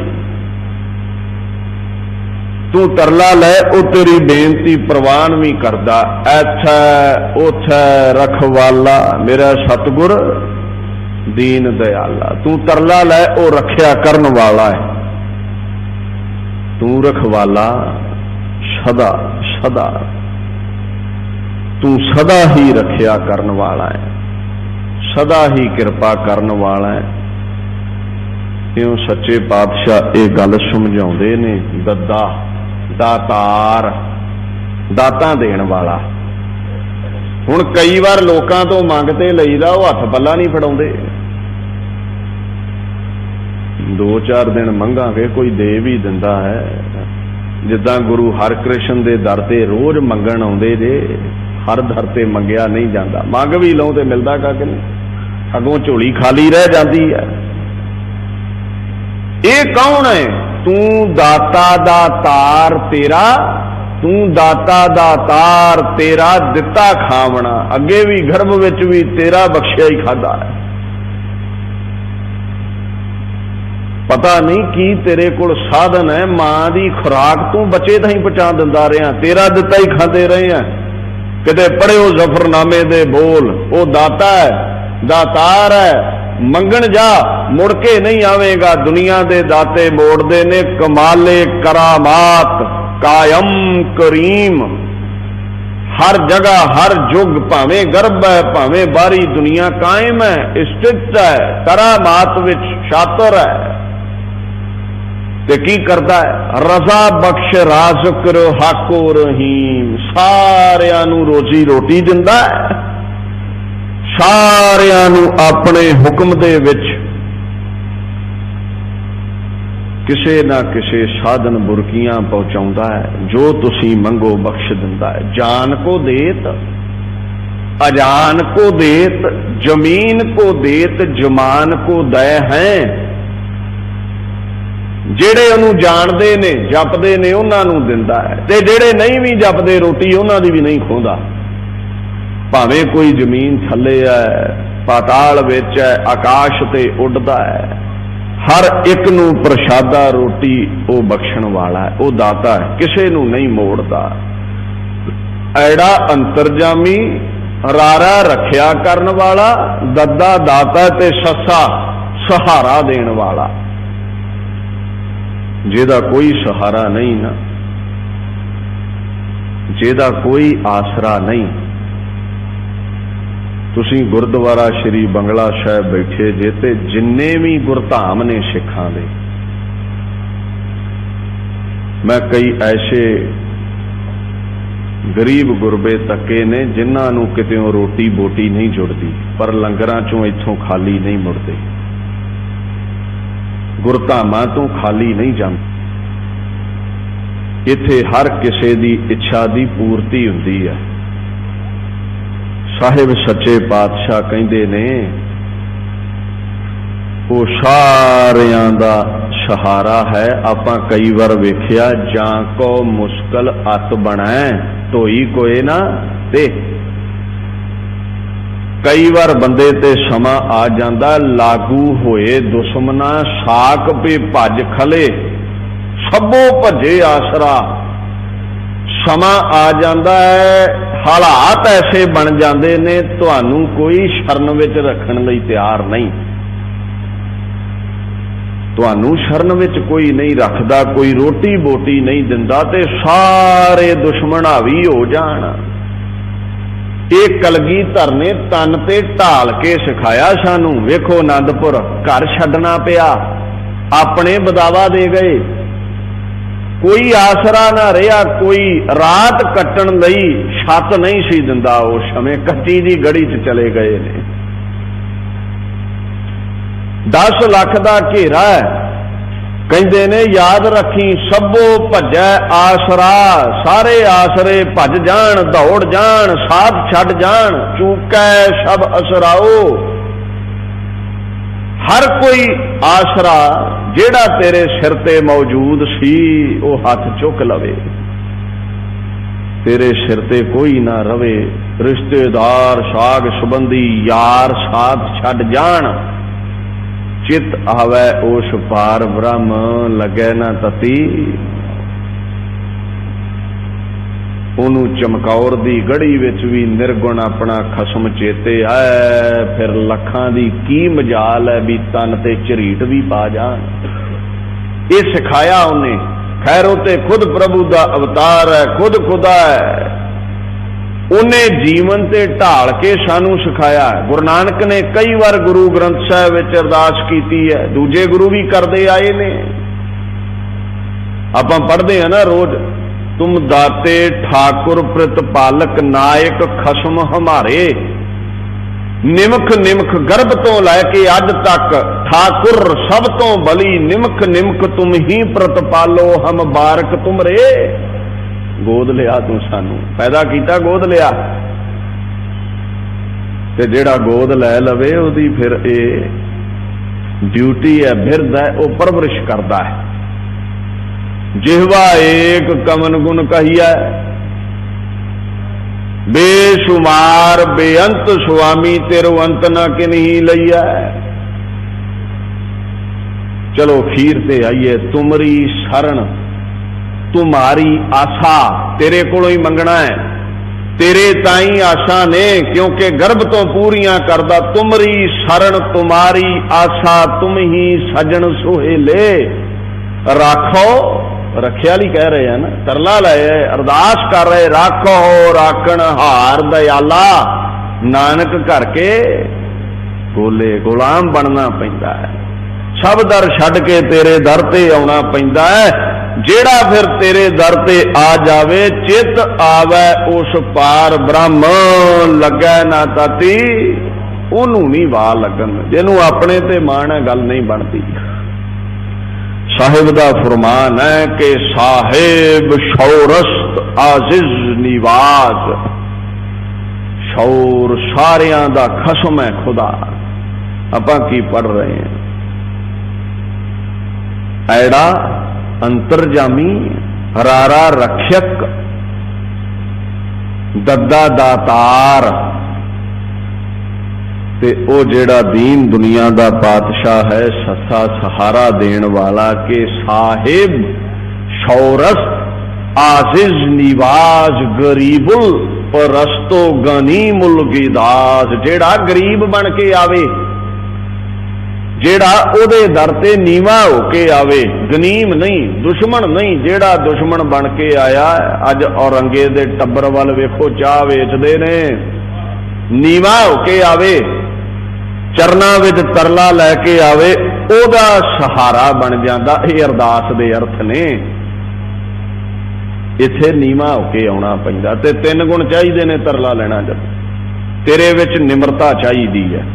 Speaker 1: ਤੂੰ ਤਰਲਾ ਲੈ, ਉਹ ਤੇਰੀ ਬੇਨਤੀ ਪ੍ਰਵਾਨ ਵੀ ਕਰਦਾ। ਐਥੈ ਉਥੈ ਰਖਵਾਲਾ ਮੇਰਾ ਸਤਗੁਰ, ਦੀਨ ਦਿਆਲਾ। ਤੂੰ ਤਰਲਾ ਲੈ, ਉਹ ਰੱਖਿਆ ਕਰਨ ਵਾਲਾ ਹੈ। ਤੂੰ ਰਖਵਾਲਾ ਸਦਾ ਸਦਾ। ਤੂੰ ਸਦਾ ਹੀ ਰੱਖਿਆ ਕਰਨ ਵਾਲਾ ਹੈ। ਸਦਾ ਹੀ ਕਿਰਪਾ ਕਰਨ ਵਾਲਾ ਹੈ। ਇਉਂ ਸੱਚੇ ਪਾਤਸ਼ਾਹ ਇਹ ਗੱਲ ਸਮਝਾਉਂਦੇ ਨੇ? ਦੱਦਾ, ਦਾਤਾਰ, ਦਾਤਾਂ ਦੇਣ ਵਾਲਾ। ਹੁਣ ਕਈ ਵਾਰ ਲੋਕਾਂ ਤੋਂ ਮੰਗਤੇ ਲਈਦਾ, ਉਹ ਹੱਥ ਪੱਲਾ ਨਹੀਂ ਫੜਾਉਂਦੇ। ਦੋ ਚਾਰ ਦਿਨ ਮੰਗਾਂਗੇ, ਕੋਈ ਦੇ ਵੀ ਦਿੰਦਾ ਹੈ। ਜਿੱਦਾਂ ਗੁਰੂ ਹਰਕ੍ਰਿਸ਼ਨ ਦੇ ਦਰ ਤੇ ਰੋਜ਼ ਮੰਗਣ ਆਉਂਦੇ ਜੇ। ਹਰ ਦਰ ਤੇ ਮੰਗਿਆ ਨਹੀਂ ਜਾਂਦਾ। ਮੰਗ ਵੀ ਲਉ ਤੇ ਮਿਲਦਾ ਕੱਖ ਨਹੀਂ? ਅਗੋਂ ਝੋਲੀ ਖਾਲੀ ਰਹਿ ਜਾਂਦੀ ਹੈ। ਇਹ ਕੌਣ ਹੈ? ਤੂੰ ਦਾਤਾ ਦਾ ਤਾਰ ਤੇਰਾ, ਤੂੰ ਦਾਤਾ ਦਾ ਤਾਰ ਤੇਰਾ ਦਿੱਤਾ ਖਾਵਣਾ। ਅੱਗੇ ਵੀ ਗਰਭ ਵਿੱਚ ਵੀ ਤੇਰਾ ਬਖਸ਼ਿਆ ਹੀ ਖਾਦਾ ਹੈ। ਪਤਾ ਨਹੀਂ ਕੀ ਤੇਰੇ ਕੋਲ ਸਾਧਨ ਹੈ, ਮਾਂ ਦੀ ਖੁਰਾਕ ਤੂੰ ਬੱਚੇ ਤਾਂ ਹੀ ਪਹੁੰਚਾ ਦਿੰਦਾ ਰਿਹਾ। ਤੇਰਾ ਦਿੱਤਾ ਹੀ ਖਾਂਦੇ ਰਹੇ ਆ। ਕਿਤੇ ਪੜਿਓ ਜ਼ਫਰਨਾਮੇ ਦੇ ਬੋਲ, ਉਹ ਦਾਤਾ ਹੈ, ਦਾਤਾਰ ਹੈ, ਮੰਗਣ ਜਾ, ਮੁੜ ਕੇ ਨਹੀਂ ਆਵੇਗਾ, ਦੁਨੀਆ ਦੇ ਦਾਤੇ ਮੋੜਦੇ ਨੇ ਕਮਾਲੇ ਕਰਾਮਾਤ, ਕਾਇਮ ਕਰੀਮ। ਹਰ ਜਗ੍ਹਾ, ਹਰ ਯੁੱਗ ਭਾਵੇਂ ਗਰਭ ਹੈ, ਭਾਵੇਂ ਬਾਹਰੀ ਦੁਨੀਆ ਕਾਇਮ ਹੈ ਸਥਿਤ ਹੈ ਕਰਾਮਾਤ ਵਿੱਚ ਸ਼ਾਤਰ ਹੈ। ਤੇ ਕੀ ਕਰਦਾ ਹੈ? ਰਜ਼ਾ ਬਖਸ਼ ਰਾਜ਼ਕ ਹਾਕੋ ਰਹੀਮ। ਸਾਰਿਆਂ ਨੂੰ ਰੋਜ਼ੀ ਰੋਟੀ ਦਿੰਦਾ ਹੈ। ਸਾਰਿਆਂ ਨੂੰ ਆਪਣੇ ਹੁਕਮ ਦੇ ਵਿੱਚ ਕਿਸੇ ਨਾ ਕਿਸੇ ਸਾਧਨ ਬੁਰਕੀਆਂ ਪਹੁੰਚਾਉਂਦਾ ਹੈ। ਜੋ ਤੁਸੀਂ ਮੰਗੋ ਬਖਸ਼ ਦਿੰਦਾ ਹੈ। ਜਾਨ ਕੋ ਦੇਤ, ਅਜਾਨ ਕੋ ਦੇਤ, ਜ਼ਮੀਨ ਕੋ ਦੇਤ, ਜਮਾਨ ਕੋ ਦਇ ਹੈ। ਜਿਹੜੇ ਉਹਨੂੰ ਜਾਣਦੇ ਨੇ, ਜਪਦੇ ਨੇ, ਉਹਨਾਂ ਨੂੰ ਦਿੰਦਾ ਹੈ। ਤੇ ਜਿਹੜੇ ਨਹੀਂ ਵੀ ਜਪਦੇ ਰੋਟੀ, ਉਹਨਾਂ ਦੀ ਵੀ ਨਹੀਂ ਖੋਂਦਾ। ਭਾਵੇਂ ਕੋਈ ਜ਼ਮੀਨ ਥੱਲੇ ਹੈ, ਪਾਤਾਲ ਵਿੱਚ ਹੈ, ਆਕਾਸ਼ ਤੇ ਉੱਡਦਾ ਹੈ, ਹਰ ਇੱਕ ਨੂੰ ਪ੍ਰਸ਼ਾਦਾ ਰੋਟੀ ਉਹ ਬਖਸ਼ਣ ਵਾਲਾ ਹੈ, ਉਹ ਦਾਤਾ ਹੈ, ਕਿਸੇ ਨੂੰ ਨਹੀਂ ਮੋੜਦਾ। ਐੜਾ ਅੰਤਰਜਾਮੀ ਰਾਰਾ ਰੱਖਿਆ ਕਰਨ ਵਾਲਾ, ਦੱਦਾ ਦਾਤਾ ਤੇ ਸੱਸਾ ਸਹਾਰਾ ਦੇਣ ਵਾਲਾ। ਜਿਹਦਾ ਕੋਈ ਸਹਾਰਾ ਨਹੀਂ ਨਾ, ਜਿਹਦਾ ਕੋਈ ਆਸਰਾ ਨਹੀਂ। ਤੁਸੀਂ ਗੁਰਦੁਆਰਾ ਸ੍ਰੀ ਬੰਗਲਾ ਸਾਹਿਬ ਬੈਠੇ ਜੇ ਤੇ ਜਿੰਨੇ ਵੀ ਗੁਰਧਾਮ ਨੇ ਸਿੱਖਾਂ ਦੇ, ਮੈਂ ਕਈ ਐਸੇ ਗਰੀਬ ਗੁਰਬੇ ਤੱਕੇ ਨੇ ਜਿਨ੍ਹਾਂ ਨੂੰ ਕਿਤੇੋਂ ਰੋਟੀ ਬੋਟੀ ਨਹੀਂ ਜੁੜਦੀ, ਪਰ ਲੰਗਰਾਂ ਚੋਂ ਇੱਥੋਂ ਖਾਲੀ ਨਹੀਂ ਮੁੜਦੇ। ਗੁਰਧਾਮਾਂ ਤੋਂ ਖਾਲੀ ਨਹੀਂ ਜਾਂਦੇ। ਇੱਥੇ ਹਰ ਕਿਸੇ ਦੀ ਇੱਛਾ ਦੀ ਪੂਰਤੀ ਹੁੰਦੀ ਹੈ। ਸਾਹਿਬ ਸੱਚੇ ਪਾਤਸ਼ਾਹ ਕਹਿੰਦੇ ਨੇ, ਉਹ ਸਾਰਿਆਂ ਦਾ ਸਹਾਰਾ ਹੈ। ਆਪਾਂ ਕਈ ਵਾਰ ਵੇਖਿਆ, ਜਾਂ ਕੋ ਮੁਸ਼ਕਲ ਅਤ ਬਣੈ, ਧੋਈ ਕੋਏ ਨਾ ਤੇ ਕਈ ਵਾਰ ਬੰਦੇ ਤੇ ਸਮਾਂ ਆ ਜਾਂਦਾ, ਲਾਗੂ ਹੋਏ ਦੁਸ਼ਮਨਾ ਸਾਖ ਪੇ ਭੱਜ ਖਲੇ, ਸਭੋ ਭੱਜੇ ਆਸਰਾ। ਸਮਾਂ ਆ ਜਾਂਦਾ ਹੈ, ਹਾਲਾਤ ਐਸੇ ਬਣ ਜਾਂਦੇ ਨੇ, ਤੁਹਾਨੂੰ ਕੋਈ ਸ਼ਰਨ ਵਿੱਚ ਰੱਖਣ ਲਈ ਤਿਆਰ ਨਹੀਂ। ਤੁਹਾਨੂੰ ਸ਼ਰਨ ਵਿੱਚ ਕੋਈ ਨਹੀਂ ਰੱਖਦਾ, ਕੋਈ ਰੋਟੀ ਬੋਟੀ ਨਹੀਂ ਦਿੰਦਾ ਤੇ ਸਾਰੇ ਦੁਸ਼ਮਣ ਹਾਵੀ ਹੋ ਜਾਣ। ਇਹ ਕਲਗੀ ਧਰਨੇ ਤਨ ਤੇ ਢਾਲ ਕੇ ਸਿਖਾਇਆ ਸਾਨੂੰ। ਵੇਖੋ ਆਨੰਦਪੁਰ ਘਰ ਛੱਡਣਾ ਪਿਆ। ਆਪਣੇ ਬਦਾਵਾ ਦੇ ਗਏ। ਕੋਈ ਆਸਰਾ ਨਾ ਰਿਹਾ, ਕੋਈ ਰਾਤ ਕੱਟਣ ਲਈ ਛੱਤ ਨਹੀਂ ਸੀ ਦਿੰਦਾ। ਉਹ ਸਮੇਂ ਕੱਚੀ ਦੀ ਗੜੀ 'ਚ ਚਲੇ ਗਏ ਨੇ। 10 ਲੱਖ ਦਾ ਘੇਰਾ ਹੈ। ਕਹਿੰਦੇ ਨੇ, ਯਾਦ ਰੱਖੀ, ਸਭੋ ਭੱਜੈ ਆਸਰਾ, ਸਾਰੇ ਆਸਰੇ ਭੱਜ ਜਾਣ, ਦੌੜ ਜਾਣ, ਸਾਥ ਛੱਡ ਜਾਣ, ਚੂਕੈ ਸਭ ਅਸਰਾਓ। ਹਰ ਕੋਈ ਆਸਰਾ ਜਿਹੜਾ ਤੇਰੇ ਸਿਰ ਤੇ ਮੌਜੂਦ ਸੀ, ਉਹ ਹੱਥ ਚੁੱਕ ਲਵੇ। ਤੇਰੇ ਸਿਰ ਤੇ ਕੋਈ ਨਾ ਰਵੇ, ਰਿਸ਼ਤੇਦਾਰ ਸਾਗ ਸੰਬੰਧੀ ਯਾਰ, ਸਾਥ ਛੱਡ ਜਾਣ। ਚਿਤ ਆਵੇ ਉਸ ਪਾਰ ਬ੍ਰਹਮ, ਲਗੇ ਨਾ ਤਤੀ। ਉਹਨੂੰ ਚਮਕੌਰ ਦੀ ਗੜੀ ਵਿੱਚ ਵੀ ਨਿਰਗੁਣ ਆਪਣਾ ਖਸਮ ਚੇਤੇ ਆਏ ਫਿਰ ਲੱਖਾਂ ਦੀ ਕੀ ਮਜਾਲ ਹੈ ਵੀ ਤਨ ਤੇ ਝਰੀਟ ਵੀ ਪਾ ਜਾਣ। ਇਹ ਸਿਖਾਇਆ ਉਹਨੇ, ਖੈਰ ਉਹ ਤੇ ਖੁਦ ਪ੍ਰਭੂ ਦਾ ਅਵਤਾਰ ਹੈ, ਖੁਦ ਖੁਦਾ ਹੈ। ਉਹਨੇ ਜੀਵਨ ਤੇ ਢਾਲ ਕੇ ਸਾਨੂੰ ਸਿਖਾਇਆ। ਗੁਰੂ ਨਾਨਕ ਨੇ ਕਈ ਵਾਰ ਗੁਰੂ ਗ੍ਰੰਥ ਸਾਹਿਬ ਵਿੱਚ ਅਰਦਾਸ ਕੀਤੀ ਹੈ। ਦੂਜੇ ਗੁਰੂ ਵੀ ਕਰਦੇ ਆਏ ਨੇ। ਆਪਾਂ ਪੜ੍ਹਦੇ ਆ ਨਾ ਰੋਜ਼, ਤੁਮ ਦਾਤੇ ਠਾਕੁਰ ਪ੍ਰਤਪਾਲਕ ਨਾਇਕ ਖਸਮ ਹਮਾਰੇ। ਨਿਮਖ ਨਿਮਖ ਗਰਭ ਤੋਂ ਲੈ ਕੇ ਅੱਜ ਤੱਕ ਠਾਕੁਰ ਸਭ ਤੋਂ ਬਲੀ ਨਿਮਖ ਨਿਮਖ ਤੁਮ ਹੀ ਪ੍ਰਤਪਾਲੋ ਹਮ ਬਾਰਕ ਤੁਮਰੇ। ਗੋਦ ਲਿਆ ਤੂੰ ਸਾਨੂੰ। ਪੈਦਾ ਕੀਤਾ, ਗੋਦ ਲਿਆ। ਤੇ ਜਿਹੜਾ ਗੋਦ ਲੈ ਲਵੇ, ਉਹਦੀ ਫਿਰ ਇਹ ਡਿਊਟੀ ਹੈ ਬਿਰਦ ਹੈ, ਉਹ ਪਰਵਰਿਸ਼ ਕਰਦਾ ਹੈ। ਜਿਹਵਾ ਏਕ ਕਮਨ ਗੁਣ ਕਹੀਐ, ਬੇਸ਼ੁਮਾਰ ਬੇਅੰਤ ਸੁਆਮੀ ਤੇਰੋ ਅੰਤ ਨਾ ਕਿਨਹੀ ਲਈਐ। ਚਲੋ ਖੀਰ ਤੇ ਆਈਏ, ਤੁਮਰੀ ਸ਼ਰਨ ਤੁਮਾਰੀ ਆਸਾ, ਤੇਰੇ ਕੋਲੋਂ ਹੀ ਮੰਗਣਾ ਹੈ। ਤੇਰੇ ਤਾਈ ਆਸ਼ਾ ਨੇ, ਕਿਉਂਕਿ ਗਰਭ ਤੋਂ ਪੂਰੀਆਂ ਕਰਦਾ, ਤੁਮਰੀ ਸ਼ਰਨ ਤੁਮਾਰੀ ਆਸਾ, ਤੁਮ ਹੀ ਸਜਣ ਸੁਹੇਲੇ। ਰੱਖੋ, ਰੱਖਿਆ ਲਈ ਕਹਿ ਰਹੇ ਆ ਨਾ, ਤਰਲਾ ਲਏ ਅਰਦਾਸ ਕਰ ਰਹੇ, ਰਾਖੋ, ਰਾਖਣ ਹਾਰ ਦਇਆਲਾ ਨਾਨਕ ਘਰ ਕੇ ਗੋਲੇ ਗੁਲਾਮ ਬਣਨਾ ਪੈਂਦਾ ਹੈ। ਸਭ ਦਰ ਛੱਡ ਕੇ ਤੇਰੇ ਦਰ ਤੇ ਆਉਣਾ ਪੈਂਦਾ ਹੈ। ਜਿਹੜਾ ਫਿਰ ਤੇਰੇ ਦਰ ਤੇ ਆ ਜਾਵੇ, ਚਿੱਤ ਆਵੇ ਉਸ ਪਾਰ ਬ੍ਰਹਮ। ਲੱਗੈ ਨਾ ਤਾਤੀ, ਉਹਨੂੰ ਨਹੀਂ ਵਾਹ ਲੱਗਣ। ਜਿਹਨੂੰ ਆਪਣੇ ਤੇ ਮਾਣ ਹੈ, ਗੱਲ ਨਹੀਂ ਬਣਦੀ। ਸਾਹਿਬ ਦਾ ਫਰਮਾਨ ਹੈ ਕਿ ਸਾਹਿਬ ਸ਼ੌਰਸਤ ਆਜ਼ਿਜ਼ ਨਿਵਾਜ਼। ਸ਼ੌਰ ਸਾਰਿਆਂ ਦਾ ਖਸਮ ਹੈ ਖੁਦਾ। ਆਪਾਂ ਕੀ ਪੜ ਰਹੇ ਹਾਂ? ਐੜਾ ਅੰਤਰਜਾਮੀ ਹਰਾਰਾ ਰਖਿਅਕ ਦੱਦਾ ਦਾਤਾਰ ਤੇ ਉਹ ਜਿਹੜਾ ਦੀਨ ਦੁਨੀਆ ਦਾ ਪਾਤਸ਼ਾਹ ਹੈ, ਸੱਸਾ ਸਹਾਰਾ ਦੇਣ ਵਾਲਾ ਕੇ ਸਾਹਿਬ ਸ਼ੌਰਸ ਆਜ਼ਿਜ਼ ਨਿਵਾਜ਼ ਗਰੀਬੁਲ ਪਰਸਤੋ ਗਨੀਮੁਲ ਗਿਦਾਸ ਜਿਹੜਾ ਗਰੀਬ ਬਣ ਕੇ ਆਵੇ। ਜਿਹੜਾ ਉਹਦੇ ਦਰ ਤੇ ਨੀਵਾ ਹੋ ਕੇ ਆਵੇ, ਗਨੀਮ ਨਹੀਂ, ਦੁਸ਼ਮਣ ਨਹੀਂ, ਜਿਹੜਾ ਦੁਸ਼ਮਣ ਬਣ ਕੇ ਆਇਆ, ਅੱਜ ਔਰੰਗੇ ਦੇ ਟੱਬਰ ਵੱਲ ਵੇਖੋ, ਚਾਹ ਵੇਚਦੇ ਨੇ। ਨੀਵਾ ਹੋ ਕੇ ਆਵੇ, ਚਰਨਾਂ ਵਿੱਚ ਤਰਲਾ ਲੈ ਕੇ ਆਵੇ, ਉਹਦਾ ਸਹਾਰਾ ਬਣ ਜਾਂਦਾ, ਇਹ ਅਰਦਾਸ ਦੇ ਅਰਥ ਨੇ। ਇੱਥੇ ਨੀਵਾ ਹੋ ਕੇ ਆਉਣਾ ਪੈਂਦਾ ਤੇ ਤਿੰਨ ਗੁਣ ਚਾਹੀਦੇ ਨੇ ਤਰਲਾ ਲੈਣਾ ਜਦ। ਤੇਰੇ ਵਿੱਚ ਨਿਮਰਤਾ ਚਾਹੀਦੀ ਹੈ।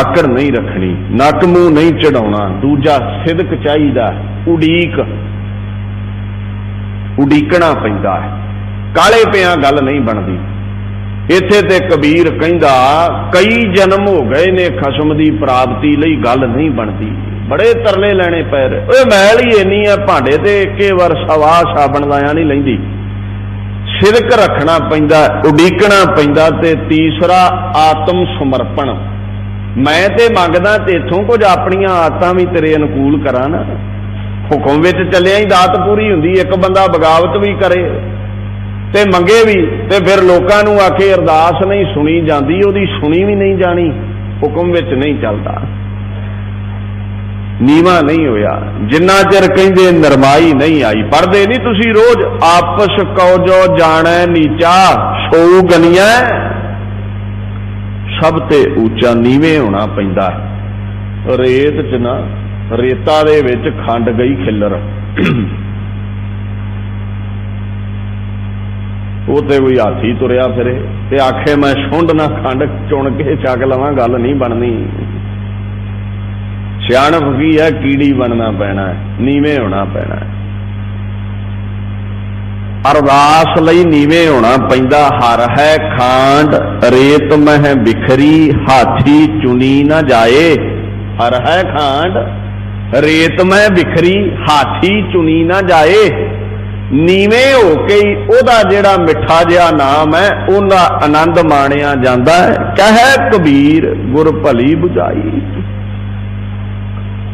Speaker 1: ਆਕੜ ਨਹੀਂ ਰੱਖਣੀ, ਨੱਕ ਮੂੰਹ ਨਹੀਂ ਚੜਾਉਣਾ, ਦੂਜਾ ਸਿਦਕ ਚਾਹੀਦਾ ਉਡੀਕ। ਉਡੀਕਣਾ ਪੈਂਦਾ ਹੈ। ਕਾਲੇ ਪਿਆਂ ਗੱਲ ਨਹੀਂ ਬਣਦੀ। ਇੱਥੇ ਤੇ ਕਬੀਰ ਕਹਿੰਦਾ, ਕਈ ਜਨਮ ਹੋ ਗਏ ਨੇ, ਖਸਮ ਦੀ ਪ੍ਰਾਪਤੀ ਲਈ ਗੱਲ ਨਹੀਂ ਬਣਦੀ। ਬੜੇ ਤਰਲੇ ਲੈਣੇ ਪੈ ਰਹੇ। ਓਏ ਮੈਲ ਹੀ ਇੰਨੀ ਆ, ਭਾਂਡੇ ਤੇ ਇੱਕੇ ਵਾਰ ਸਵਾ ਸਾਬਣ ਲਾਇਆ ਨਹੀਂ ਲੈਂਦੀ। ਸਿਦਕ ਰੱਖਣਾ ਪੈਂਦਾ, ਉਡੀਕਣਾ ਪੈਂਦਾ ਤੇ ਤੀਸਰਾ ਆਤਮ ਸਮਰਪਣ। ਮੈਂ ਤੇ ਮੰਗਦਾ ਤੇ ਇਥੋਂ ਕੁਝ ਆਪਣੀਆਂ ਆਦਤਾਂ ਵੀ ਤੇਰੇ ਅਨੁਕੂਲ ਕਰਾਂ ਨਾ। ਹੁਕਮ ਵਿੱਚ ਚੱਲਿਆ ਹੀ ਦਾਤ ਪੂਰੀ ਹੁੰਦੀ, ਇੱਕ ਬੰਦਾ ਬਗਾਵਤ ਵੀ ਕਰੇ ਤੇ ਮੰਗੇ ਵੀ, ਤੇ ਫਿਰ ਲੋਕਾਂ ਨੂੰ ਆਖੇ, ਅਰਦਾਸ ਨਹੀਂ ਸੁਣੀ ਜਾਂਦੀ, ਉਹਦੀ ਸੁਣੀ ਵੀ ਨਹੀਂ ਜਾਣੀ, ਹੁਕਮ ਵਿੱਚ ਨਹੀਂ ਚੱਲਦਾ। ਨੀਵਾ ਨਹੀਂ ਹੋਇਆ। ਜਿੰਨਾ ਚਿਰ ਕਹਿੰਦੇ ਨਰਮਾਈ ਨਹੀਂ ਆਈ ਪੜਦੇ ਨਹੀਂ ਤੁਸੀਂ ਰੋਜ਼, ਆਪਸ ਕਉ ਜੋ ਜਾਣੈ ਨੀਚਾ ਸੋ ਗਨੀਐ। ਸਭ ਤੇ ਉੱਚਾ ਨੀਵੇਂ ਹੋਣਾ ਪੈਂਦਾ ਹੈ। ਰੇਤ ਚ ਨਾ, ਰੇਤਾ ਦੇ ਵਿੱਚ ਖੰਡ ਗਈ ਖਿੱਲਰ। ਉਹ ਤੇ ਕੋਈ ਹਾਥੀ ਤੁਰਿਆ ਫਿਰੇ ਤੇ ਆਖੇ, ਮੈਂ ਸੁੰਡ ਨਾ ਖੰਡ ਚੁਣ ਕੇ ਚੱਕ ਲਵਾਂ, ਗੱਲ ਨਹੀਂ ਬਣਨੀ। ਸਿਆਣਪ ਕੀ ਹੈ? ਕੀੜੀ ਬਣਨਾ ਪੈਣਾ ਹੈ, ਨੀਵੇਂ ਹੋਣਾ ਪੈਣਾ ਹੈ। ਅਰਦਾਸ ਲਈ ਨੀਵੇਂ ਹੋਣਾ ਪੈਂਦਾ। ਹਰ ਹੈ ਖਾਂਡ, ਰੇਤ ਮਹਿ ਬਿਖਰੀ, ਹਾਥੀ ਚੁਣੀ ਨਾ ਜਾਏ। ਹਰ ਹੈ ਖਾਂਡ, ਰੇਤ ਮਹਿ ਬਿਖਰੀ, ਹਾਥੀ ਚੁਣੀ ਨਾ ਜਾਏ। ਨੀਵੇਂ ਹੋ ਕੇ ਉਹਦਾ ਜਿਹੜਾ ਮਿੱਠਾ ਜਿਹਾ ਨਾਮ ਹੈ, ਉਹਦਾ ਆਨੰਦ ਮਾਣਿਆ ਜਾਂਦਾ ਹੈ। ਕਹੈ ਕਬੀਰ, ਗੁਰ ਭਲੀ 부ਝਾਈ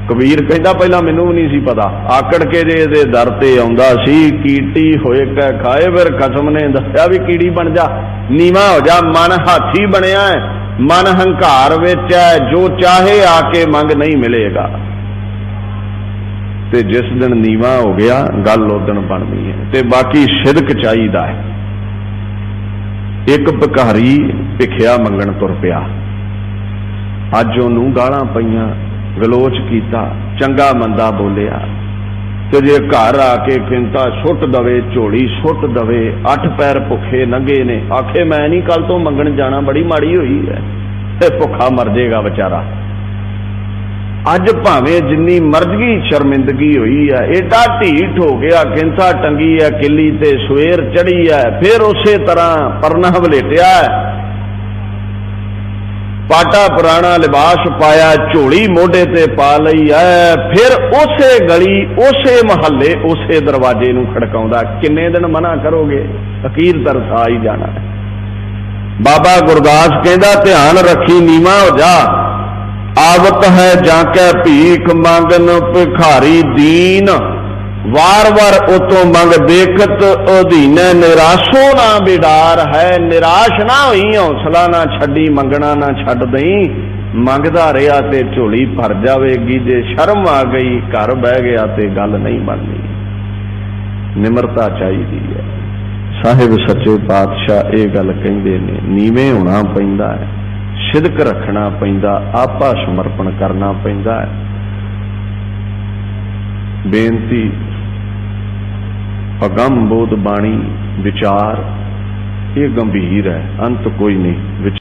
Speaker 1: ਕਬੀਰ ਕਹਿੰਦਾ ਪਹਿਲਾਂ ਮੈਨੂੰ ਵੀ ਨਹੀਂ ਸੀ ਪਤਾ। ਆਕੜ ਕੇ ਜੇ ਇਹਦੇ ਦਰ ਤੇ ਆਉਂਦਾ ਸੀ, ਕੀਟੀ ਹੋਏ ਕਹਿ ਖਾਏ, ਫਿਰ ਖਸਮ ਨੇ ਦੱਸਿਆ ਵੀ ਕੀੜੀ ਬਣ ਜਾ। ਨੀਵਾ ਹੋ ਜਾ, ਮਨ ਹਾਥੀ ਬਣਿਆ ਹੈ, ਮਨ ਹੰਕਾਰ ਵਿੱਚ ਹੈ, ਜੋ ਚਾਹੇ ਆ ਕੇ ਮੰਗ ਨਹੀਂ ਮਿਲੇਗਾ। ਤੇ ਜਿਸ ਦਿਨ ਨੀਵਾ ਹੋ ਗਿਆ, ਗੱਲ ਉਦਣ ਬਣਦੀ ਹੈ। ਤੇ ਬਾਕੀ ਸਿਦਕ ਚਾਹੀਦਾ ਹੈ। ਇੱਕ ਭਿਖਾਰੀ ਭਿਖਿਆ ਮੰਗਣ ਤੁਰ ਪਿਆ। ਅੱਜ ਉਹਨੂੰ ਗਾਲਾਂ ਪਈਆਂ। ਗਲੋਚ ਕੀਤਾ, ਚੰਗਾ ਮੰਦਾ ਬੋਲਿਆ। ਤੇ ਜੇ ਘਰ ਆ ਕੇ ਕਿੰਤਾ ਸੁੱਟ ਦਵੇ, ਝੋਲੀ ਸੁੱਟ ਦਵੇ, ਅੱਠ ਪੈਰ ਭੁੱਖੇ ਨੰਗੇ ਨੇ। ਆਖੇ, ਮੈਂ ਨਹੀਂ ਕੱਲ ਤੋਂ ਮੰਗਣ ਜਾਣਾ, ਬੜੀ ਮਾੜੀ ਹੋਈ ਹੈ। ਤੇ ਭੁੱਖਾ ਮਰ ਜਾਏਗਾ ਵਿਚਾਰਾ। ਅੱਜ ਭਾਵੇਂ ਜਿੰਨੀ ਮਰਜ਼ਗੀ ਸ਼ਰਮਿੰਦਗੀ ਹੋਈ ਹੈ, ਏਡਾ ਢੀਠ ਹੋ ਗਿਆ ਕਿੰਤਾ ਟੰਗੀ ਹੈ ਕਿੱਲੀ ਤੇ ਸਵੇਰ ਚੜੀ ਹੈ, ਫਿਰ ਉਸੇ ਤਰ੍ਹਾਂ ਪਰਨਾ ਵਲੇਟਿਆ ਹੈ। ਪਾਟਾ ਪੁਰਾਣਾ ਲਿਬਾਸ ਪਾਇਆ, ਝੋਲੀ ਮੋਢੇ ਤੇ ਪਾ ਲਈ ਐ। ਫਿਰ ਉਸੇ ਗਲੀ, ਉਸੇ ਮਹੱਲੇ, ਉਸੇ ਦਰਵਾਜ਼ੇ ਨੂੰ ਖੜਕਾਉਂਦਾ, ਕਿੰਨੇ ਦਿਨ ਮਨਾ ਕਰੋਗੇ? ਅਕੀਰ ਤਰਸਾ ਹੀ ਜਾਣਾ ਬਾਬਾ ਗੁਰਦਾਸ ਕਹਿੰਦਾ, ਧਿਆਨ ਰੱਖੀ ਨੀਵਾ ਹੋ ਜਾ। ਆਵਤ ਹੈ ਜਾਂ ਕੈ ਭੀਖ ਮੰਗਨ ਭਿਖਾਰੀ ਦੀਨ। ਵਾਰ-ਵਾਰ ਉਤੋਂ ਮੰਗ ਬੇਕਤ ਅਧੀਨੇ ਨਿਰਾਸ਼ੋ ਨਾ ਬਿਡਾਰ ਹੈ। ਨਿਰਾਸ਼ ਨਾ ਹੋਈ, ਹੌਸਲਾ ਨਾ ਛੱਡੀ, ਮੰਗਣਾ ਨਾ ਛੱਡ ਦਈ। ਮੰਗਦਾ ਰਿਹਾ ਤੇ ਝੋਲੀ ਭਰ ਜਾਵੇਗੀ। ਜੇ ਸ਼ਰਮ ਆ ਗਈ, ਘਰ ਬਹਿ ਗਿਆ ਤੇ ਗੱਲ ਨਹੀਂ ਬਣਨੀ ਨਿਮਰਤਾ ਚਾਹੀਦੀ ਹੈ। ਸਾਹਿਬ ਸੱਚੇ ਪਾਤਸ਼ਾਹ ਇਹ ਗੱਲ ਕਹਿੰਦੇ ਨੇ, ਨੀਵੇਂ ਹੋਣਾ ਪੈਂਦਾ ਹੈ, ਸਿਦਕ ਰੱਖਣਾ ਪੈਂਦਾ, ਆਪਾ ਸਮਰਪਣ ਕਰਨਾ ਪੈਂਦਾ ਹੈ। ਬੇਨਤੀ ਅਗੰਮ ਬੋਧ ਬਾਣੀ ਵਿਚਾਰ ਇਹ ਗੰਭੀਰ ਹੈ ਅੰਤ ਕੋਈ ਨਹੀਂ ਵਿਚ-